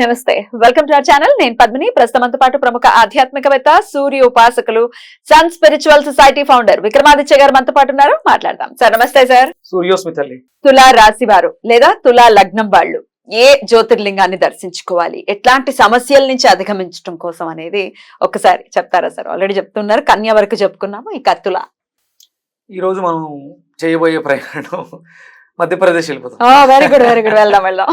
నమస్తే. Welcome to our channel నేను పద్మిని. ప్రస్తుతంతో పాటు ప్రముఖ ఆధ్యాత్మికవేత్త సూర్య ఉపాసకులు sun spiritual society founder Vikramaditya garu మనతో పాటు ఉన్నారు. మాట్లాడదాం. సార్ నమస్తే సార్ సూర్యోస్మి తల్లి తులా రాశి వారు లేదా తులా లగ్నం వాళ్ళు ఏ జ్యోతిర్లింగాన్ని దర్శించుకోవాలి? ఎట్లాంటి సమస్యల నుంచి అధిగమించడం కోసం అనేది ఒకసారి చెప్తారా సార్ ఆల్రెడీ చెప్తున్నారు. కన్య వరకు చెప్పుకున్నాము. ఈ కత్తుల ఈరోజు మనం చేయబోయే ప్రయాణం మధ్యప్రదేశ్ వెళ్ళిపోతాం. వెరీ గుడ్ వెరీ గుడ్ వెళ్దాం వెళ్దాం.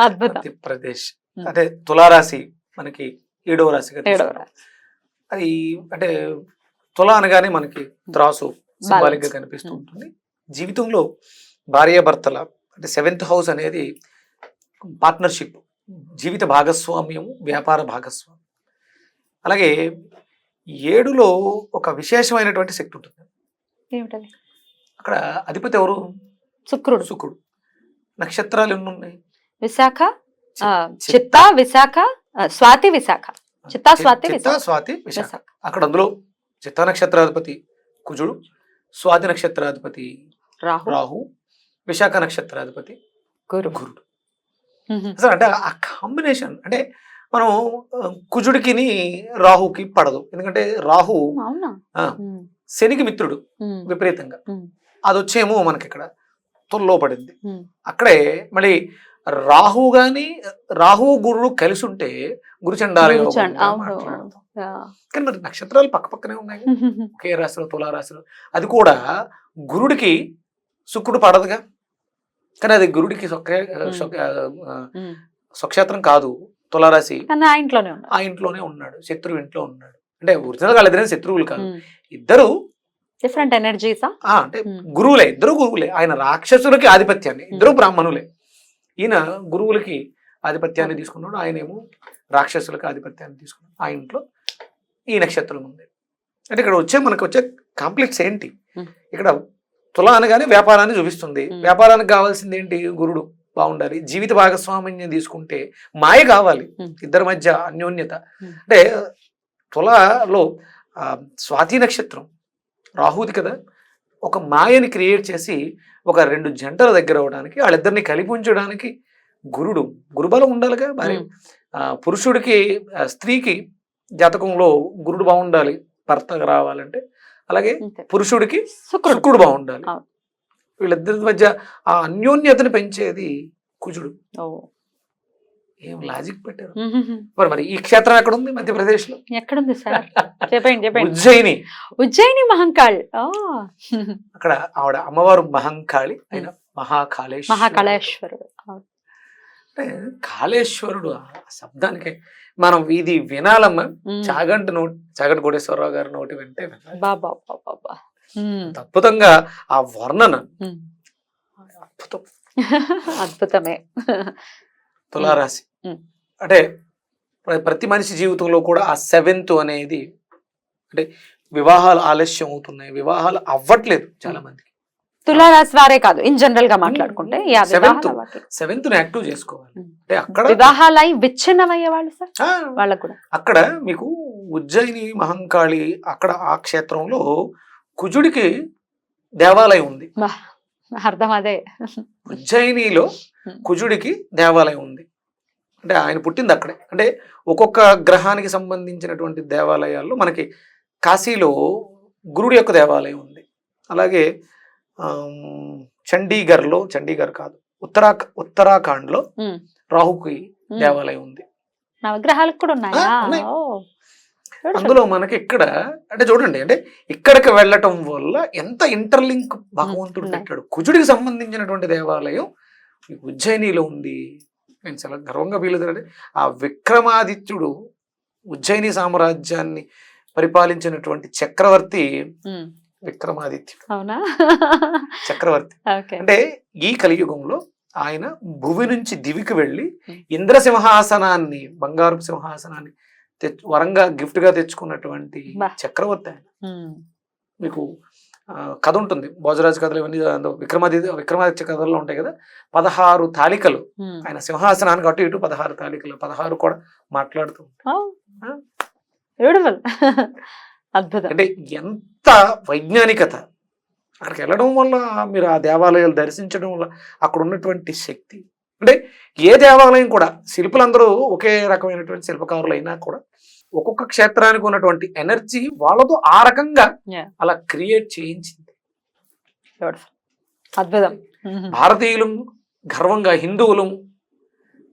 అద్భుతం. మధ్యప్రదేశ్. అంటే తులారాశి మనకి ఏడవ రాశిగా. రాశి. అది అంటే తుల అనగానే మనకి త్రాసు సింబాలిక్గా కనిపిస్తూ. ఉంటుంది. జీవితంలో భార్యాభర్తల అంటే సెవెంత్ హౌస్ అనేది పార్ట్నర్షిప్ జీవిత భాగస్వామ్యం వ్యాపార భాగస్వామ్యం. అలాగే ఏడులో ఒక విశేషమైనటువంటి శక్తి ఉంటుంది. అక్కడ అధిపతి ఎవరు? శుక్రుడు. శుక్రుడు. నక్షత్రాలు ఎన్ని ఉన్నాయి విశాఖ చిత్త, విశాఖ స్వాతి విశాఖ. చిత్తా, స్వాతి. స్వాతి విశాఖ. అక్కడ అందులో చిత్తా నక్షత్రాధిపతి కుజుడు స్వాతి నక్షత్రాధిపతి రాహు. రాహు విశాఖ నక్షత్రాధిపతి గురు గురుడు. అసలు అంటే ఆ కాంబినేషన్ అంటే మనం ఆ, కుజుడికిని రాహుకి పడదు. ఎందుకంటే రాహు శనికి మిత్రుడు విపరీతంగా. ఉమ్, అది వచ్చేమో మనకి ఇక్కడ తొల్లో పడింది. అక్కడే మళ్ళీ రాహు గాని రాహు గురుడు కలిసి ఉంటే గురుచండాల గురు యోగంగా చండ- అవును. మాట్లాడతాం. ఆ. కానీ మరి నక్షత్రాలు పక్క పక్కనే ఉన్నాయి. ఒకే రాశిలో తులా రాశిలో. అది కూడా గురుడికి శుక్రుడు పడదుగా. కానీ అది గురుడికి. స్వక్షేత్రం కాదు. తులారాశి ఆ ఇంట్లోనే ఉన్నారు ఆ ఇంట్లోనే ఉన్నాడు. శత్రువు ఇంట్లో ఉన్నాడు. అంటే ఒరిజినల్గా ఇద్దరైనా శత్రువులు కాదు. ఇద్దరు డిఫరెంట్ ఎనర్జీసా అంటే ఉమ్. గురువులే ఇద్దరు గురువులే. ఆయన రాక్షసులకి ఆధిపత్యాన్ని ఇద్దరు బ్రాహ్మణులే. ఈయన గురువులకి ఆధిపత్యాన్ని తీసుకున్నాడు ఆయన ఏమో రాక్షసులకు ఆధిపత్యాన్ని తీసుకున్నాడు. ఆ ఇంట్లో ఈ నక్షత్రం ఉంది. అంటే ఇక్కడ వచ్చే మనకు వచ్చే కాంప్లెక్స్ ఏంటి? ఉమ్. ఇక్కడ తుల అనగానే వ్యాపారాన్ని చూపిస్తుంది. ఉమ్. వ్యాపారానికి కావాల్సింది ఏంటి? గురుడు బాగుండాలి. జీవిత భాగస్వామ్యం తీసుకుంటే మాయ కావాలి. ఇద్దరి మధ్య అన్యోన్యత. అంటే తులలో స్వాతి నక్షత్రం రాహుది కదా ఒక మాయని క్రియేట్ చేసి ఒక రెండు జంటల దగ్గర అవడానికి వాళ్ళిద్దరిని కలిపి ఉంచడానికి గురుడు గురుబలం ఉండాలిగా. ఆ, పురుషుడికి స్త్రీకి జాతకంలో గురుడు బాగుండాలి భర్త రావాలంటే అలాగే. పురుషుడికి శుక్రుడు బాగుండాలి. వీళ్ళిద్దరి మధ్య ఆ అన్యోన్యతను పెంచేది కుజుడు. ఏం లాజిక్ పెట్టారు. మరి మరి ఈ క్షేత్రం ఎక్కడ ఉంది మధ్యప్రదేశ్లో ఎక్కడుంది సార్? చెప్పండి చెప్పండి ఉజ్జయిని. ఉజ్జయిని మహంకాళ్. అక్కడ ఆవిడ అమ్మవారు మహంకాళి ఆయన మహాకాళేశ్వరుడు. మహాకళేశ్వరుడు. కాళేశ్వరుడు ఆ శబ్దానికి మనం ఇది వినాలమ్మా. చాగంటి నోటి చాగంటి కోటేశ్వరరావు గారి నోటి వింటే. బాబా బాబా అద్భుతంగా ఆ వర్ణన. అద్భుతం. అద్భుతమే. తులారాశి. అంటే ప్ర- ప్రతి మనిషి జీవితంలో కూడా ఆ సెవెంత్ అనేది అంటే వివాహాలు ఆలస్యం అవుతున్నాయి వివాహాలు అవ్వట్లేదు చాలా మందికి. తులారాశి వారే కాదు ఇన్ జనరల్గా మాట్లాడుకుంటే. సెవెంత్ని యాక్టివ్ చేసుకోవాలి. అంటే అక్కడ వివాహాలై విచ్ఛిన్నమయ్యే వాళ్ళు సార్? వాళ్ళకు కూడా. అక్కడ మీకు ఉజ్జయిని మహంకాళి అక్కడ ఆ క్షేత్రంలో కుజుడికి దేవాలయం ఉంది. అర్థం అదే ఉజ్జయినిలో కుజుడికి దేవాలయం ఉంది. అంటే ఆయన పుట్టింది అక్కడే. అంటే ఒక్కొక్క గ్రహానికి సంబంధించినటువంటి దేవాలయాల్లో మనకి కాశీలో గురుడి యొక్క దేవాలయం ఉంది. అలాగే ఆమ్, చండీగఢ్లో చండీగఢ్ కాదు ఉత్తరా ఉత్తరాఖండ్లో రాహుకి. దేవాలయం ఉంది. నవగ్రహాలకు కూడా ఉన్నాయా ఆ, ఉన్నాయి. ఓ. Beautiful. అందులో మనకి ఇక్కడ అంటే చూడండి అంటే ఇక్కడికి వెళ్ళటం వల్ల ఎంత ఇంటర్లింక్ భగవంతుడు ఉన్నాయి. పెట్టాడు. కుజుడికి సంబంధించినటువంటి దేవాలయం ఉజ్జయినిలో ఉంది. నేను చాలా గర్వంగా అవుతానంటే ఆ విక్రమాదిత్యుడు ఉజ్జయిని సామ్రాజ్యాన్ని పరిపాలించినటువంటి చక్రవర్తి ఉమ్, విక్రమాదిత్యుడు. అవునా? చక్రవర్తి. అంటే ఈ కలియుగంలో ఆయన భువి నుంచి దివికి వెళ్ళి Hmm. ఇంద్ర సింహాసనాన్ని బంగారు సింహాసనాన్ని వరంగా గిఫ్ట్గా తెచ్చుకున్నటువంటి. చక్రవర్తి ఆయన. మీకు కథ ఉంటుంది. భోజరాజు కథలు ఇవన్నీ విక్రమాదిత్య విక్రమాదిత్య కథల్లో ఉంటాయి కదా. పదహారు తాలికలు. ఆయన సింహాసనానికి అటు ఇటు పదహారు తాలికలు పదహారు కూడా మాట్లాడుతూ. బ్యూటిఫుల్. అద్భుతం. అంటే ఎంత వైజ్ఞానికత. అక్కడికి వెళ్ళడం వల్ల మీరు ఆ దేవాలయాలు దర్శించడం వల్ల అక్కడ ఉన్నటువంటి శక్తి అంటే ఏ దేవాలయం కూడా శిల్పులందరూ ఒకే రకమైనటువంటి శిల్పకారులు అయినా కూడా ఒక్కొక్క క్షేత్రానికి ఉన్నటువంటి ఎనర్జీ వాళ్ళతో ఆ రకంగా. అలా క్రియేట్ చేయించింది. అద్భుతం. ఉమ్, భారతీయులు గర్వంగా హిందువులు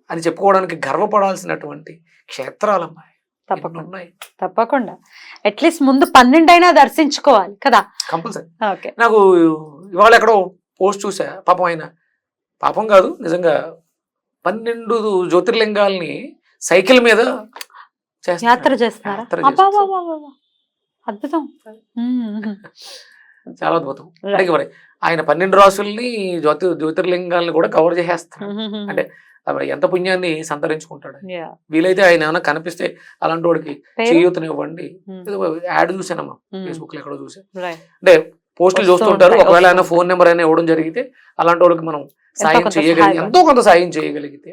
అని చెప్పుకోవడానికి గర్వపడాల్సినటువంటి క్షేత్రాలమ్మా ఎన్ని తప్పకుండా. ఉన్నాయి తప్పకుండా. అట్లీస్ట్ ముందు పన్నెండైనా దర్శించుకోవాలి కదా? కంపల్సరీ. ఓకే నాకు ఇవాళ ఎక్కడో పోస్ట్ చూసా పాపం ఆయన పాపం కాదు నిజంగా పన్నెండు జ్యోతిర్లింగాల్ని సైకిల్ మీద. యాత్ర చేస్తున్నారా. అద్భుతం. చాలా అద్భుతం. మరి ఆయన పన్నెండు రాసుల్ని జ్యోతి జ్యోతిర్లింగాల్ని కూడా కవర్ చేసేస్తాడు. అంటే ఎంత పుణ్యాన్ని సంతరించుకుంటాడు. వీలైతే ఆయన ఏమైనా కనిపిస్తే అలాంటి వాడికి? చేయూతనివ్వండి. యాడ్ చూసానమ్మా ఫేస్బుక్లో ఎక్కడో చూసా. అంటే పోస్టులు చూస్తుంటారు. ఒకవేళ ఆయన ఫోన్ నెంబర్ అయినా ఇవ్వడం జరిగితే అలాంటి వాళ్ళకి మనం సాయం చేయగలిగి. ఎంతో కొంత సాయం చేయగలిగితే.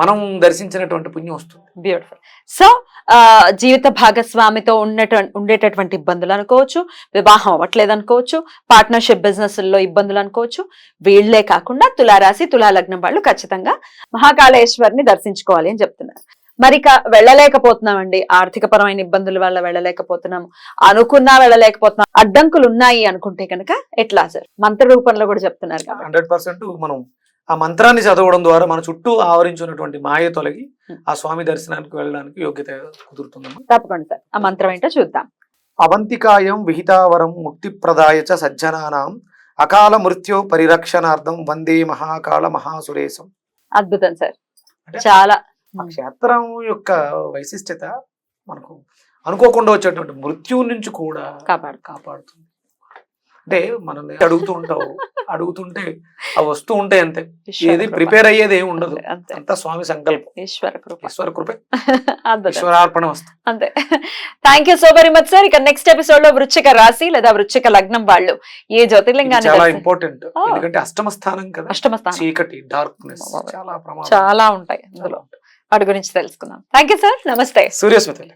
మనం దర్శించినటువంటి పుణ్యం వస్తుంది. బ్యూటిఫుల్ సో జీవిత భాగస్వామితో ఉన్నట ఉండేటటువంటి ఇబ్బందులు అనుకోవచ్చు వివాహం అవ్వట్లేదు అనుకోవచ్చు పార్ట్నర్షిప్ బిజినెస్లో ఇబ్బందులు అనుకోవచ్చు వీళ్ళే కాకుండా తులారాశి తులా లగ్నం వాళ్ళు ఖచ్చితంగా మహాకాళేశ్వరిని దర్శించుకోవాలి అని చెప్తున్నారు. మరి ఇక వెళ్ళలేకపోతున్నామండి. ఆర్థిక పరమైన ఇబ్బందుల వల్ల వెళ్ళలేకపోతున్నాము. అనుకున్నా వెళ్ళలేకపోతున్నాం. అడ్డంకులు ఉన్నాయి అనుకుంటే కనుక ఎట్లా సార్? మంత్ర రూపంలో కూడా చెప్తున్నారు హండ్రెడ్ పర్సెంట్ మనం ఆ మంత్రాన్ని చదవడం ద్వారా మన చుట్టూ ఆవరించినటువంటి మాయ తొలగి. ఆ స్వామి దర్శనానికి వెళ్ళడానికి యోగ్యత కుదురుతుందమ్మా. తప్పకుండా సార్. ఆ మంత్రం ఏంటో చూద్దాం. అవంతికాయం విహితావరం ముక్తిప్రదాయ చ సజ్జనానాం అకాల మృత్యు పరిరక్షణార్థం వందే మహాకాళ మహాసురేశం. అద్భుతం సార్. అంటే చాలా ఆ క్షేత్రం యొక్క వైశిష్టత మనకు అనుకోకుండా వచ్చేటువంటి మృత్యువు నుంచి కూడా కాపాడు కాపాడుతుంది. అంటే మనం అడుగుతూ ఉంటావు అడుగుతుంటే అవి వస్తూ ఉంటాయి అంతే. ఏది. ప్రిపేర్ అయ్యేది ఏమి ఉండదు. అంతే, స్వామి సంకల్పం. ఈశ్వర కృప. ఈశ్వర కృపే. ఈశ్వరార్పణ వస్తుంది. అంతే. Thank you so very much sir ఇక నెక్స్ట్ ఎపిసోడ్లో వృచ్చిక రాశి లేదా వృచ్చిక లగ్నం వాళ్ళు. ఏ జ్యోతిర్లింగాన్ని చాలా ఇంపార్టెంట్. ఎందుకంటే అష్టమ స్థానం కదా. అష్టమ స్థానం. చీకటి డార్క్నెస్. చాలా ప్రమాదం. చాలా ఉంటాయి అందులో. వాటి గురించి తెలుసుకుందాం. థ్యాంక్ యూ సార్ నమస్తే సూర్యస్మతి.